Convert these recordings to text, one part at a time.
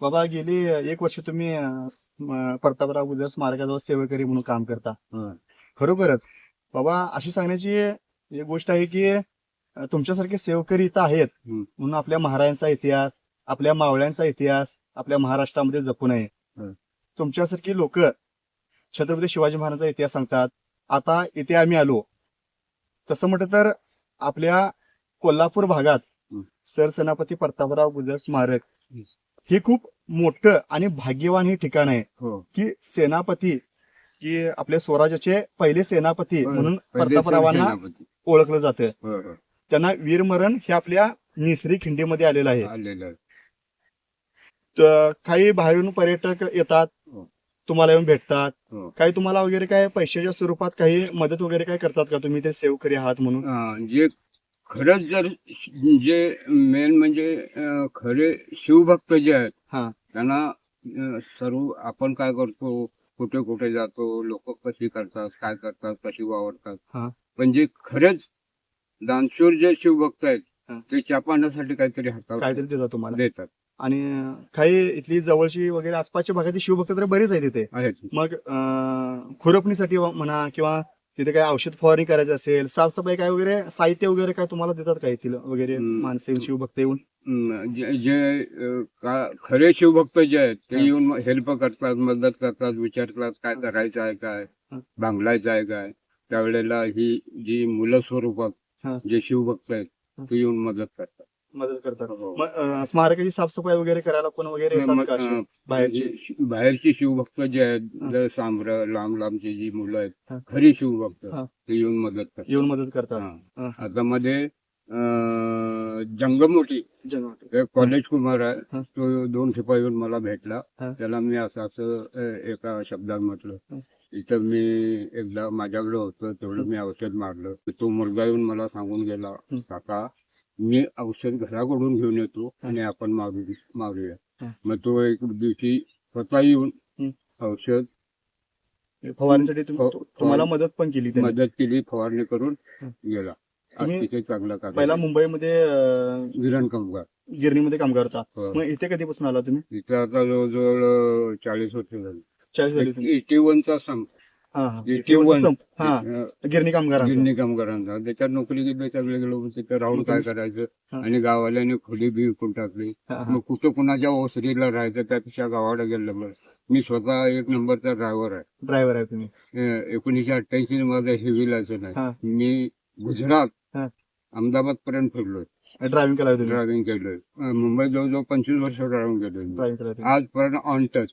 बाबा गेली एक वर्ष तुम्ही अं, प्रतापराव गुजर स्मारकाजवळ सेवेकरी म्हणून काम करता होय. खरोखरच बाबा अशी सांगण्याची एक गोष्ट आहे की अं, तुमच्यासारखे सेवकरी इथं आहेत. म्हणून आपल्या महाराजांचा इतिहास आपल्या मावळ्यांचा इतिहास आपल्या महाराष्ट्रामध्ये जपून आहे होय. तुमच्यासारखी लोक छत्रपती शिवाजी महाराजांचा इतिहास सांगतात आता इथे आम्ही आलो तसं म्हटलं तर आपल्या कोल्हापूर भागात. सरसेनापती प्रतापराव गुजर स्मारक. हे खूप मोठं आणि भाग्यवान हे ठिकाण आहे हो की सेनापती की आपल्या स्वराज्याचे पहिले सेनापती. म्हणून प्रतापरावांना. ओळखलं जातं. त्यांना वीरमरण हे आपल्या निसरी खिंडीमध्ये आलेलं आहे काही बाहेरून पर्यटक येतात हो. तुम्हाला येऊन भेटतात हो. काही तुम्हाला वगैरे काय पैशाच्या स्वरूपात काही मदत वगैरे काय करतात का तुम्ही ते सेवकरी आहात म्हणून जे खरंच जर जे मेन म्हणजे अं, खरे शिवभक्त जे आहेत हा. त्यांना अं, सर्व आपण काय करतो? कुठे कुठे जातो? लोक कशी करतात? काय करतात? कशी हा. वावरतात पण जे खरेच दानशूर जे शिवभक्त आहेत. ते चापाण्यासाठी काहीतरी हातावर काहीतरी देतात तुम्हाला. देतात. आणि काही इथली जवळची वगैरे आसपासच्या भागातील शिवभक्त तर बरेच आहेत तिथे. आहेत. मग अं, खुरपणीसाठी म्हणा किंवा तिथे काय औषध फवारणी करायचं असेल साफसफाई काय वगैरे साहित्य वगैरे काय तुम्हाला देतात का येथील वगैरे. माणसे शिवभक्त येऊन जे जे अं, का- खरे शिवभक्त जे आहेत ते हा. येऊन हेल्प करतात मदत करतात विचारतात काय करायचं आहे काय हा. बांगलायचं आहे काय त्यावेळेला ही जी मुलं स्वरूपात हा. जे शिवभक्त आहेत हा. ते येऊन मदत करतात मदत करतात हो. मग अं, स्मारकाची साफसफाई वगैरे करायला कोण वगैरे येतात मग, का अशी अं, बाहेरची बाहेरची शिवभक्त जे आहेत हा. सांबर लांब लांबची जी मुलं हा. आहेत खरी शिवभक्त हा. ते येऊन मदत करतात येऊन मदत करतात हा. हा. आता मध्ये अं, जंगमोटी जनवाट एक कॉलेज कुमार आहे. तो दोन येऊन मला भेटला हा. त्याला मी असं असं अ, एका शब्दात म्हटलं. इथं मी एकदा माझ्याकडे होतं तेवढं मी औषध मारलं तो मुलगा येऊन मला सांगून गेला हं. काका मी औषध घराकडून घेऊन येतो आणि आपण मारू मारूया. मग तो एक दिवशी स्वतः येऊन हं. औषध फवारणीसाठी तुम- हो, तुम्हाला. मदत पण केली मदत केली फवारणी करून. गेला चांगला कार्य पहिला. मुंबईमध्ये अं, विरण कामगार गिरणीमध्ये काम करता हो. मग इथे कधीपासून आला तुम्ही तिथे आता जवळजवळ चाळीस वर्ष झाली चाळीस एटी हा हा एटी वन संप. हा अं, गिरणी कामगारांचा गिरणी कामगारांचा त्याच्यात नोकरी गेली सगळे गेलो तिथे राहून काय करायचं. आणि गावाल्याने खोली बी विकून टाकली. मग कुठं कुणाच्या ओसरीला राहायचं त्यापेक्षा गावाला गेलं बरं मी स्वतः एक नंबरचा ड्रायव्हर आहे ड्रायव्हर आहे तुम्ही अं, एकोणीसशे अठ्ठ्याऐंशी मध्ये हेवी लायसन. आहे मी गुजरात. अहमदाबाद पर्यंत फिरलोय ड्रायव्हिंग केला ड्रायव्हिंग केलोय अं, मुंबईत जवळजवळ पंचवीस वर्ष ड्रायव्हिंग केलोय. आजपर्यंत ऑन टच.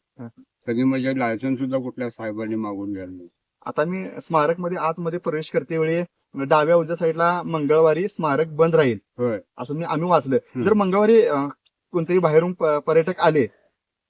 कधी म्हणजे लायसन सुद्धा कुठल्या साहेबांनी मागून घ्यायला नाही. आता मी स्मारकमध्ये आतमध्ये प्रवेश करते वेळी डाव्या उजव्या साईडला मंगळवारी स्मारक बंद राहील. होय. असं मी आम्ही वाचलं. जर मंगळवारी अं, कोणतेही बाहेरून प- पर्यटक आले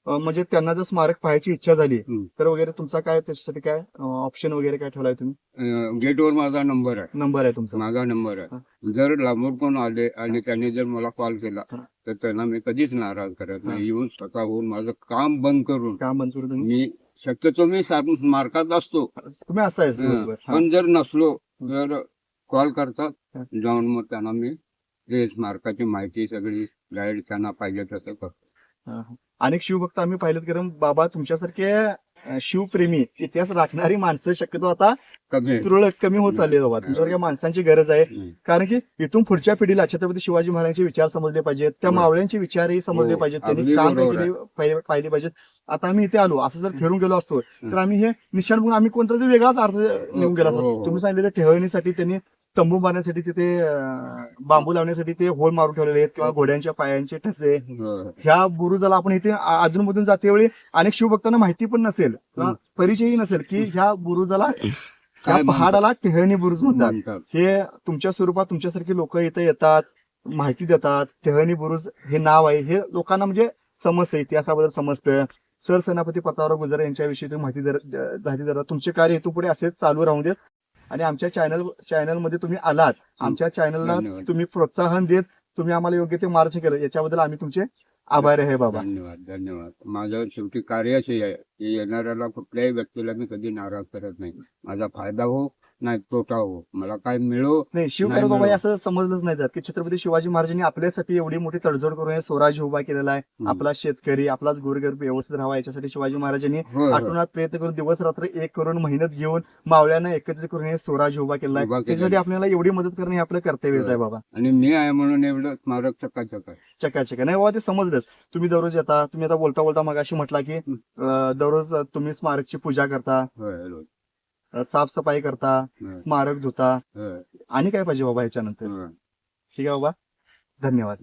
म्हणजे त्यांना जर स्मारक पाहायची इच्छा झाली. तर वगैरे तुमचा काय त्याच्यासाठी काय ऑप्शन वगैरे काय ठेवलाय तुम्ही? अं, गेटवर माझा नंबर आहे. नंबर आहे तुमचा. माझा नंबर आहे. जर लांबून कोण आले आणि त्यांनी जर मला कॉल केला हा. तर त्यांना मी कधीच नाराज करत हा. नाही येऊन स्वतःहून माझं काम बंद करून काम बंद करून तुम्ही? मी शक्यतो मी सा- मार्कात असतो. तुम्ही दिवसभर. हा. पण जर नसलो तर कॉल करतात. हा. जाऊन मग त्यांना मी ते स्मारकाची माहिती सगळी गाईड त्यांना पाहिजे तसं करतो. हा, हा. अनेक शिवभक्त आम्ही पाहिलेत कारण बाबा तुमच्यासारखे अं, शिवप्रेमी इतिहास राखणारी माणसं शक्यतो आता कमी. तुरळक कमी होत चालली आहे बाबा तुमच्यासारख्या माणसांची गरज आहे. कारण की इथून पुढच्या पिढीला छत्रपती शिवाजी महाराजांचे विचार समजले पाहिजेत त्या हो. मावळ्यांचे विचारही समजले हो, पाहिजेत अगदी त्यांनी काम काय बरोबर केले पाहिले पाहिले पाहिजेत आता आम्ही इथे आलो असं जर फिरून गेलो असतो तर आम्ही हे निशाण बघून आम्ही कोणता तरी वेगळाच अर्थ गेला हो, असतो. हो. तुम्ही सांगितलं त्या ठेवणीसाठी त्यांनी तंबू बांधण्यासाठी तिथे बांबू लावण्यासाठी ते होल मारून ठेवलेले आहेत किंवा घोड्यांच्या पायांचे ठसे. ह्या बुरुजाला आपण इथे अधून मधून जाते वेळी अनेक शिवभक्तांना माहिती पण नसेल. परिचयही नसेल की ह्या बुरुजाला त्या? पहाडाला टेहळणी बुरुज म्हणतात. हे तुमच्या स्वरूपात तुमच्यासारखे लोक इथे येतात माहिती देतात. टेहळणी बुरुज हे नाव आहे. हे लोकांना म्हणजे समजतं इतिहासाबद्दल समजतं. सरसेनापती प्रतापराव गुजर यांच्याविषयी तुम्ही माहिती माहिती देतात. तुमचे कार्य इथून पुढे असेच चालू राहून देत. आणि आमच्या चॅनल चॅनलमध्ये तुम्ही आलात. आमच्या चॅनलला. तुम्ही प्रोत्साहन देत तुम्ही आम्हाला योग्य ते मार्च केलं. याच्याबद्दल आम्ही तुमचे आभारी आहे बाबा. धन्यवाद धन्यवाद. माझं शेवटी कार्याचे आहे. की येणाऱ्याला कुठल्याही व्यक्तीला मी कधी नाराज करत नाही. माझा फायदा हो नाही तोटा हो? मला काय मिळो? नाही शिवकार्य नाही बाबा. असं समजलंच नाही जात की छत्रपती शिवाजी महाराजांनी आपल्यासाठी एवढी मोठी तडजोड करून हे स्वराज्य उभा केलेला आहे. हम्म. आपला शेतकरी आपलाच गोरगरीब व्यवस्थित राहावा याच्यासाठी शिवाजी महाराजांनी होय, होय. आठवणात प्रयत्न करून दिवस रात्र एक करून मेहनत घेऊन मावळ्यांना एकत्रित करून हे स्वराज्य उभा केलेला उभा आहे केलेला त्यासाठी आपल्याला एवढी मदत करणं हे आपलं कर्तव्यच आहे बाबा. आणि मी आहे म्हणून एवढं स्मारक चकाचक आहे. चकाचक नाही बाबा ते समजलंच. तुम्ही दररोज येता तुम्ही आता बोलता बोलता मग अशी म्हटला की अं, दररोज तुम्ही स्मारकची पूजा करता. होय रोज. अं, साफसफाई करता स्मारक धुता आणि काय पाहिजे बाबा ह्याच्यानंतर? होय. ठीक आहे बाबा. धन्यवाद.